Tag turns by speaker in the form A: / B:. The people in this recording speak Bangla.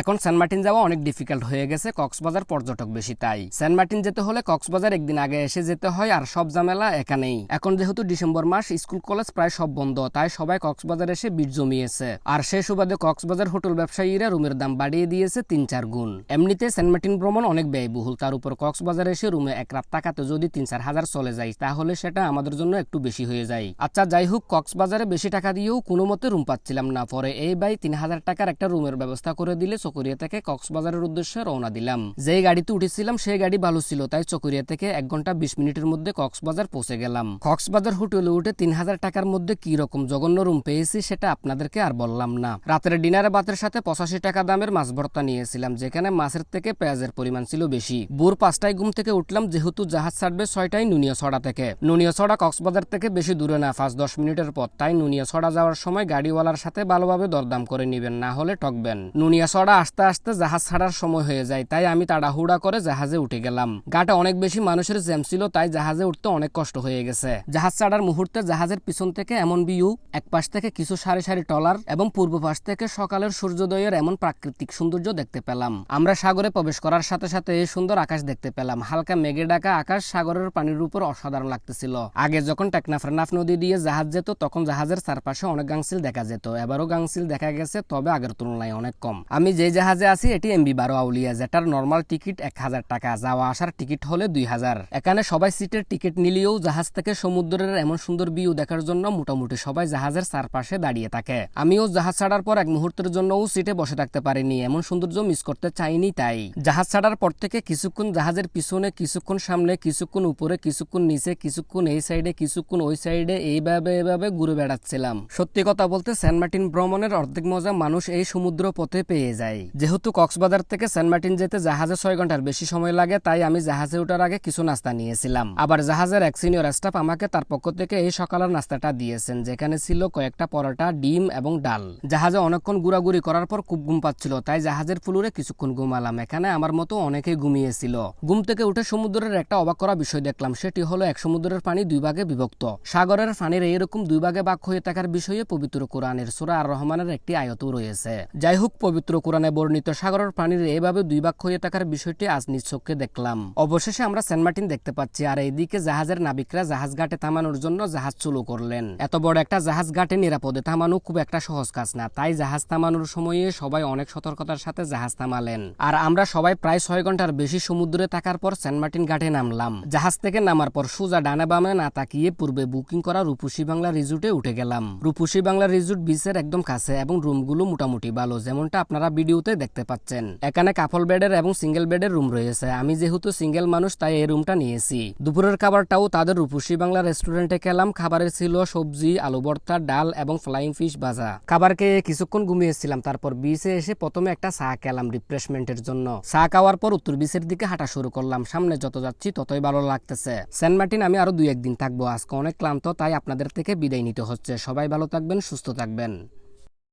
A: এখন সেন্ট মার্টিন যাওয়া অনেক ডিফিকাল্ট হয়ে গেছে, কক্সবাজার পর্যটক বেশি তাই। সেন্ট মার্টিন যেতে হলে কক্সবাজার একদিন আগে এসে যেতে হয় আর সব ঝামেলা এখানেই। এখন যেহেতু ডিসেম্বর মাস, স্কুল কলেজ প্রায় সব বন্ধ, তাই সবাই কক্সবাজার এসে বীর জমিয়েছে। আর সেই সুবাদে কক্সবাজার হোটেল ব্যবসায়ীরা রুমের দাম বাড়িয়ে দিয়েছে তিন চার গুণ। এমনিতে সেন্ট মার্টিন ভ্রমণ অনেক ব্যয়বহুল, তার উপর কক্সবাজার এসে রুমে এক রাত টাকাতে যদি তিন চার হাজার চলে যায়, তাহলে সেটা আমাদের জন্য একটু বেশি হয়ে যায়। আচ্ছা যাই হোক, কক্সবাজারে বেশি টাকা দিয়েও কোনো মতে রুম পাচ্ছিলাম না, পরে এই বাই তিন হাজার টাকার একটা রুমের ব্যবস্থা করে দিলে চকরিয়া থেকে কক্সবাজারের উদ্দেশ্যে রওনা দিলাম। যেই গাড়িতে উঠেছিলাম, সেই গাড়ি ভালো ছিল, তাই চকরিয়া থেকে এক ঘণ্টা বিশ মিনিটের মধ্যে কক্সবাজার পৌঁছে গেলাম। কক্সবাজার হোটেলে উঠে তিন হাজার টাকার মধ্যে কি রকম জঘন্য রুম পেয়েছি, সেটা আপনাদেরকে আর বললাম না। রাতের ডিনারে ভাতের সাথে পঁচাশি টাকা দামের মাছ ভর্তা নিয়েছিলাম, যেখানে মাছের থেকে পেঁয়াজের পরিমাণ ছিল বেশি। ভোর পাঁচটায় ঘুম থেকে উঠলাম, যেহেতু জাহাজ ছাড়বে ছয়টায় নুনিয়া ছড়া থেকে। নুনিয়া ছড়া কক্সবাজার থেকে বেশি দূরে না, পাঁচ দশ মিনিটের পথ, তাই নুনিয়া ছড়া যাওয়ার সময় গাড়িওয়ালার সাথে ভালোভাবে দরদাম করে নেবেন, না হলে ঠকবেন। নুনিয়া ছড়া আসতে আসতে জাহাজ ছাড়ার সময় হয়ে যায়, তাই আমি তাড়াহুড়া করে জাহাজে উঠে গেলাম। ঘাটে অনেক বেশি মানুষের জ্যাম ছিল, তাই জাহাজে উঠতে অনেক কষ্ট হয়ে গেছে। জাহাজ ছাড়ার মুহূর্তে জাহাজের পিছন থেকে এমন ভিউ এক পাশ থেকে কিছু সারি সারি টলার এবং পূর্ব পাশ থেকে সকালের সূর্যোদয়ের এমন প্রাকৃতিক সৌন্দর্য দেখতে পেলাম। আমরা সাগরে প্রবেশ করার সাথে সাথে এই সুন্দর আকাশ দেখতে পেলাম। হালকা মেঘে ডাকা আকাশ সাগরের পানির উপর অসাধারণ লাগতেছিল। আগে যখন টেকনাফরানাফ নদী দিয়ে জাহাজ যেত, তখন জাহাজের চারপাশে অনেক গাংসিল দেখা যেত। এবারও গাংসিল দেখা গেছে, তবে আগের তুলনায় অনেক কম। আমি যে জাহাজে আছি, এটি এমবি বারো আউলিয়া যেটার নর্মাল টিকিট এক হাজার টাকা। যাওয়া আসার টিকিট হলে দুই হাজার। এখানে সবাই সিটের টিকিট নিলেও জাহাজ থেকে সমুদ্রের এমন সুন্দর ভিউ দেখার জন্য মোটামুটি সবাই জাহাজের চারপাশে দাঁড়িয়ে থাকে। আমিও জাহাজ ছাড়ার পর এক মুহূর্তের জন্যও সিটে বসে থাকতে পারিনি। এমন সৌন্দর্য মিস করতে চাইনি তাই। জাহাজ ছাড়ার পর থেকে কিছুক্ষণ জাহাজের পিছনে, কিছুক্ষণ সামনে, কিছুক্ষণ উপরে, কিছুক্ষণ নিচে, কিছুক্ষণ এই সাইডে কিছুক্ষণ ওই সাইডে এইভাবে এইভাবে ঘুরে বেড়াচ্ছিলাম। সত্যি কথা বলতে সেন্ট মার্টিন ভ্রমণের অর্ধেক মজা মানুষ এই সমুদ্র পথে পেয়ে যায়। যেহেতু কক্সবাজার থেকে সেন্ট মার্টিন যেতে জাহাজে ছয় ঘণ্টার বেশি সময় লাগে, তাই আমি জাহাজে ওঠার আগে কিছু নাস্তা নিয়েছিলাম। আবার জাহাজের এক সিনিয়র স্টাফ আমাকে তার পক্ষ থেকে এই সকালের নাস্তাটা দিয়েছেন, যেখানে ছিল কয়েকটা পরোটা, ডিম এবং ডাল। জাহাজে অনেকক্ষণ ঘোরাঘুরি করার পর খুব ঘুম পাচ্ছিল, তাই জাহাজের ফুলুরে কিছুক্ষণ ঘুমালাম। এখানে আমার মতো অনেকেই ঘুমিয়েছিল। ঘুম থেকে উঠে সমুদ্রের একটা অবাক করা বিষয় দেখলাম, সেটি হলো এক সমুদ্রের পানি দুই ভাগে বিভক্ত। সাগরের পানির এইরকম দুই ভাগে ভাগ হয়ে থাকার বিষয়ে পবিত্র কোরআনের সুরা আর রহমানের একটি আয়ত রয়েছে। যাই হোক, পবিত্র কোরআনে বর্ণিত সাগরের পানির এইভাবে দুই ভাগ হয়ে থাকার বিষয়টি আজ নিজ চোখে দেখলাম। অবশেষে আমরা সেন্ট মার্টিন দেখতে পাচ্ছি আর এইদিকে জাহাজের নাবিকরা জাহাজ ঘাটে থামানোর জন্য জাহাজ চালু করলেন। এত বড় একটা জাহাজ ঘাটে নিরাপদে থামানো খুব একটা সহজ কাজ না, তাই জাহাজ থামানোর সময়ে সবাই অনেক সতর্কতার সাথে জাহাজ থামালেন। আর আমরা সবাই প্রায় ছয় ঘণ্টার বেশি সমুদ্রে থাকার পর সেন্ট মার্টিন ঘাটে নামলাম। জাহাজ থেকে নামার পর সোজা ডানে বামে না তাকিয়ে পূর্বে বুকিং করা রূপসী বাংলা রিজুটে উঠে গেলাম। রূপসী বাংলা রিজুট বিচের একদম কাছে এবং রুমগুলো মোটামুটি ভালো, যেমনটা আপনারা ভিডিওতে দেখতে পাচ্ছেন। এখানে কাপল বেডের এবং সিঙ্গেল বেডের রুম রয়েছে। আমি যেহেতু সিঙ্গেল মানুষ, তাই এই রুমটা নিয়েছি। দুপুরের খাবারটাও তাদের রূপসী বাংলা রেস্টুরেন্টে খেলাম। খাবারের ছিল সবজি, আলু ভর্তা, ডাল এবং ফ্লাইং ফিশ ভাজা। খাবার খেয়ে কিছুক্ষণ ঘুমিয়েছিলাম, তারপর বিচে এসে প্রথমে একটা চা খেলাম রিফ্রেশমেন্টের জন্য। চা খাওয়ার পর উত্তর বিচের দিকে হাঁটা শুরু করলাম। সামনে যত যাচ্ছি, ততই ভালো লাগতেছে। সেন্ট মার্টিন আমি আরও দুই একদিন থাকব। আজকে অনেক ক্লান্ত, তাই আপনাদের থেকে বিদায় নিতে হচ্ছে। সবাই ভালো থাকবেন, সুস্থ থাকবেন।